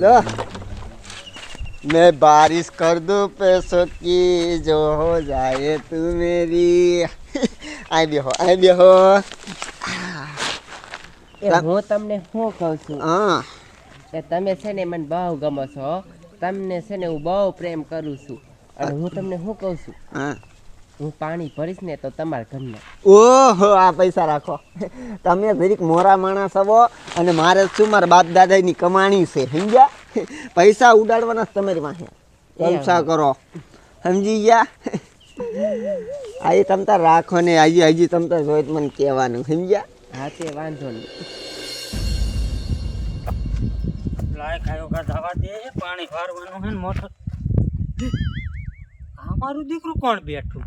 दो मैं बारिश कर दूं पैसों की जो हो जाए तू मेरी आई भी हो आई भी हो એ હું તમને શું કહું છું हाँ કે તમે છે ને મને બહુ ગમો છો તમને છે ને હું બહુ પ્રેમ કરું છું અને હું તમને શું કહું છું हाँ હું પાણી ભરીશ ને તો તમારા ઘરમાં ઓહો આ પૈસા રાખો. તમે જરીક મોરા માણસ આવો અને મારે શું મારા બાપ દાદાની કમાણી છે સમજ્યા? પૈસા ઉડાડવાના તમારી પાસે પૈસા કરો. સમજી ગયા? આજે તમ તાર રાખો ને હજી હજી તમ તાર જોઈ મને કહેવાનું સમજ્યા? હા તે વાંધો નહીં. લાયક ખાયો કા જવા દે પાણી ભરવાનું હે મોટર. આ મારું દીકરું કોણ બેઠું?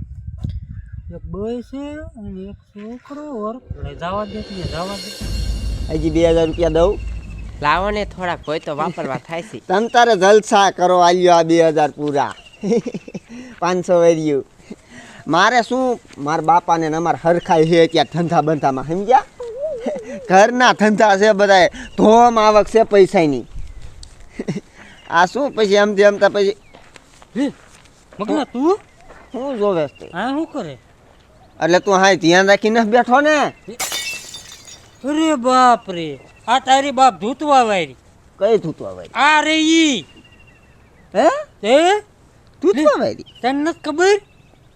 એક બોય છે અને એક છોકરો ઓર લઈ જવા દે ને જવા દે હજી બે હજાર રૂપિયા દઉં. લાવો ને થોડાક હોય તો વાપરવા થાય છે. તમ તારે જલસા કરો આલ્યો આ બે હજાર પૂરા. પાંચસો વેર્યું. મારે શું મારા બાપાને ને અમારા હરખાઈ છે ત્યાં ધંધા બંધામાં સમજ્યા? ઘરના ધંધા છે બધાય. ધોમ આવક છે પૈસાની. આ શું પછી એમ તેમ પછી મગના તું? શું જોવે હા શું કરે? એટલે તું હા ધ્યાન રાખીને બેઠો ને. અરે બાપ રે આ તારી બાપ ધૂતવા વાયરી. કઈ ધૂતવા વાયરી? આ રે ઈ. હે? હે? ધૂતવા વાયરી? તને નથી ખબર?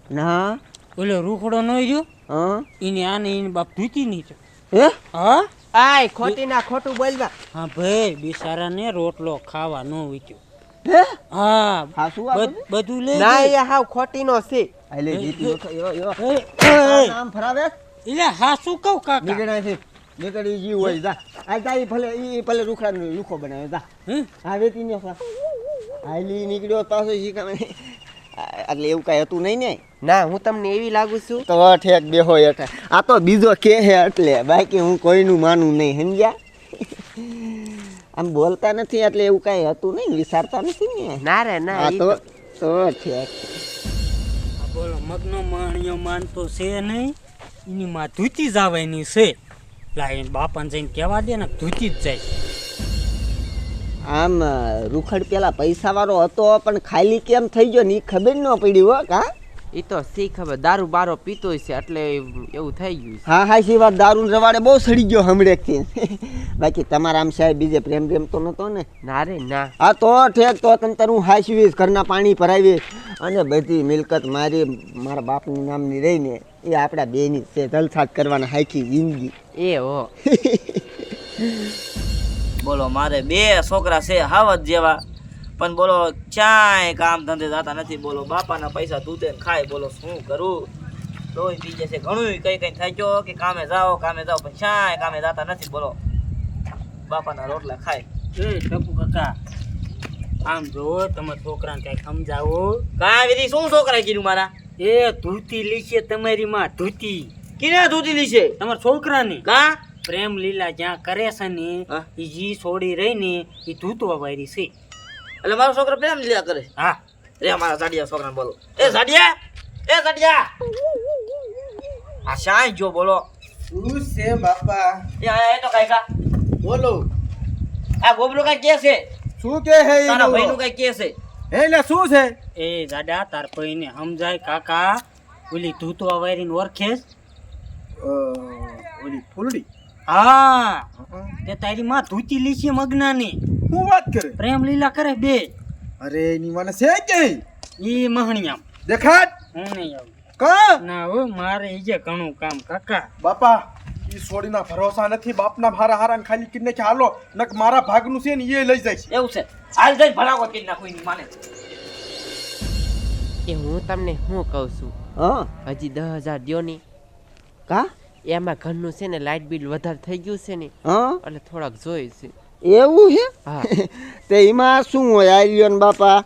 ના. ઓલો રૂખડો નો રહ્યો? હા. ઈને આને ઈને બાપ ધૂતી નહીં છે. હે? હા? આય ખોટી ના ખોટું બોલવા હા ભાઈ બિચારાને રોટલો ખાવા નો વીત્યો હે? હા. આ બધ- લે ના એ હાવ ખોટી છે. એટલે જીતી વખત એવો એવો એ, એ, નામ ફરાવે? એટલે હા કહું કાકા. નીકળ્યા છે. નીકળી જીવ હોય જા. આ જા ભલે ઈ ભલે રૂખડાનો લુખો બનાવે જા. હે? વેતી ને હાલી નીકળ્યો પાછો શીખામે એટલે એવું કઈ હતું નહીં ને? ના હું તમને એવી લાગુ છું. તો ઠેક બેહો હેઠ આ તો બીજો કે હે એટલે. બાકી હું કોઈનું માનું નહીં સમજ્યા? આમ બોલતા નથી એટલે એવું કઈ હતું નહીં વિચારતા નથી ને. ના રે ના તો તો- છે. બોલો મગનો માણિયો માનતો છે નહીં એની માં ધૂતી જવાની છે. લાઈન બાપાને જઈને કહેવા દે ને ધૂતી જ જાય. આમ રૂખડ પેલા પૈસા વાળો હતો પણ ખાલી કેમ થઈ ગયો ને એ ખબર ન પડી હો કા? ઈ તો સી ખબર દારૂ બારો પીતો છે એટલે એવું થઈ ગયું હા હા સી વાત દારૂ રવાડે બહુ સડી ગયો હમણાંથી બાકી તમારા આમ સાહેબ બીજે પ્રેમ પ્રેમ તો નતો ને? ના રે ના. હા તો ઠેક તો તમ તાર હું હાસવીશ ઘરના પાણી ભરાવીશ અને બધી મિલકત મારી મારા બાપની નામની રહીને એ આપણા બેની છે જલસાત કરવાના હાખી જિંદગી. એ હો. બોલો મારે બે છોકરા છે હાવત જેવા. પણ બોલો ક્યાંય કામ ધંધે જતા નથી. બોલો બાપાના પૈસા દૂધે ખાય. બોલો શું કરું? લોહી પી જશે ઘણું કઈ કઈ થાક્યો કે કામે જાઓ કામે જાઓ પણ ચાય કામે જતા નથી. બોલો બાપાના રોટલા ખાય. એ ટપુ કાકા આમ જો તમે છોકરાને કઈ સમજાવો. કાંઈ વિધિ શું છોકરા કીધું મારા? એ ધૂતી લીશે તમારી માં ધૂતી. કિના ધૂતી લીશે? તમારા છોકરાની. કા? પ્રેમ લીલા જ્યાં કરે છે ને એ જી છોડી રહી ને એ ધૂતવા વાયરી છે. એટલે મારો છોકરો પ્રેમ લીલા કરે. હા. રે મારા સાડિયા છોકરાને બોલો. એ સાડિયા એ સાડિયા આ શાય જો બોલો. શું છે બાપા? એ આયા એ તો કાંઈ કા? બોલો. આ ગોબરો કાંઈ કે છે? શું કે હે તારા? ભાઈનું કાઈ કે છે? એટલે શું છે? એ દાદા તાર ને સમજાય કાકા. ઓલી ધૂતવા વાયરીને ઓળખેસ ઓળખે ઓલી ફૂલડી? હા. તે તારી માં ધૂતી લીધી મગનાની. શું વાત કરે? પ્રેમ લીલા કરે બે. અરે એની મને છે? કે ઈ મહણિયામ. દેખાત હું નહીં આવું. કા? ના હો મારે ઈ જે ઘણું કામ કાકા. બાપા ઈ છોડીના ભરોસા નથી બાપના હારા હારા ખાલી કિડને કે હાલો નક મારા ભાગનું છે ને એ લઈ જાય છે. એવું છે. હાલ જઈ ભરાવો કિડ ના કોઈની માને. એ હું તમને શું કહું છું? હા? હજી દસ હજાર દ્યો ની કા? એમાં ઘરનું છે ને લાઇટ બિલ વધારે થઈ ગયું છે ને હા? એટલે થોડાક જોઈ છે. એવું છે? હા. તે એમાં શું હોય આર્યન બાપા?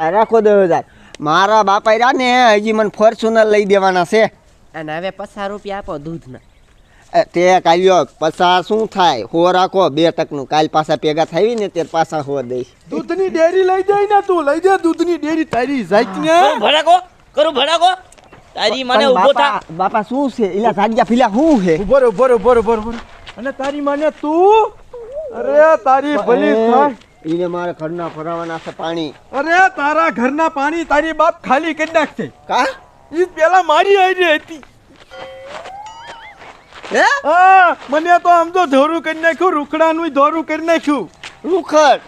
આ રાખો દસ હજાર. મારા બાપા રહ્યા ને હજી મને ફોર્ચ્યુનર લઈ દેવાના છે. અને હવે પચાસ રૂપિયા આપો દૂધના. એ તે કાલ્યો પચાસ શું થાય? હો રાખો બે ટકનું. કાલ પાછા ભેગા થઈ ને તે પાછા હો દઈશ. દૂધની ડેરી લઈ જાય ને તું લઈ જા દૂધની ડેરી તારી જાય ને ભડાકો કરું ભડાકો. તારી મને ઊભો થા. બાપા બાપા શું છે? એલા જાગ્યા ફીલા શું છે? ઊભો રે ઊભો રે ઊભો રે ઊભો અને તારી માને તું અરે તારી ભલી થાય એને મારે ઘરના ભરાવાના છે પાણી. અરે તારા ઘરના પાણી તારી બાપ ખાલી કરી નાખશે. કા? ઈ પેલા મારી આઈડી હતી. હે? હા મને તો આમ તો ધોરું કરી નાખ્યું રૂખડાનું ધોરું કરી નાખ્યું. રૂખડ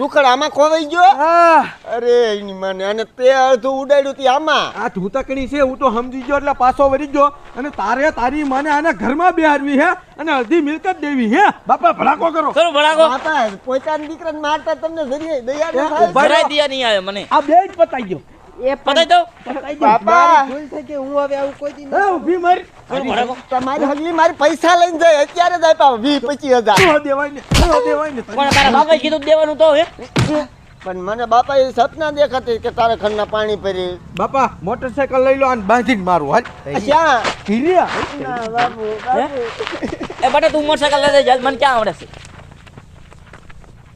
રૂખડ આમાં ખોવાઈ ગયો? હા. અરે એની મને અને તે અડધું ઉડાડ્યું તી આમાં. આ ધૂતકડી છે હું તો સમજી ગયો એટલે પાછો વળી ગયો. અને તારે તારી મને આને ઘરમાં બેહારવી હે અને અડધી મિલકત દેવી હે. બાપા ભડાકો કરો. કરું ભડાકો. બાપા પોતાના દીકરાને મારતા તમને જરીએ દયા? ભરાઈ દિયા નહીં આવે મને. આ બે જ પતાઈ ગયો. એ પતાઈ દઉં? બાપા! ભૂલ થઈ ગઈ હું હવે આવું કોઈ દી ઊભી મારી. તમારી હગલી મારી પૈસા લઈને જાય અત્યારે જાય દેવાય ને નો દેવાય ને પણ તારા બાપાએ કીધું દેવાનું તો હે? પણ મને બાપા એ સપના દેખાતી કે તારા ઘરના પાણી પરી બાપા મોટરસાયકલ લઈ લો અને બાંધીને મારું હાલ. ક્યાં? બાપુ બાપુ. એ બટા તું મોટરસાયકલ લઈ જઈ મને ક્યાં આવડે છે?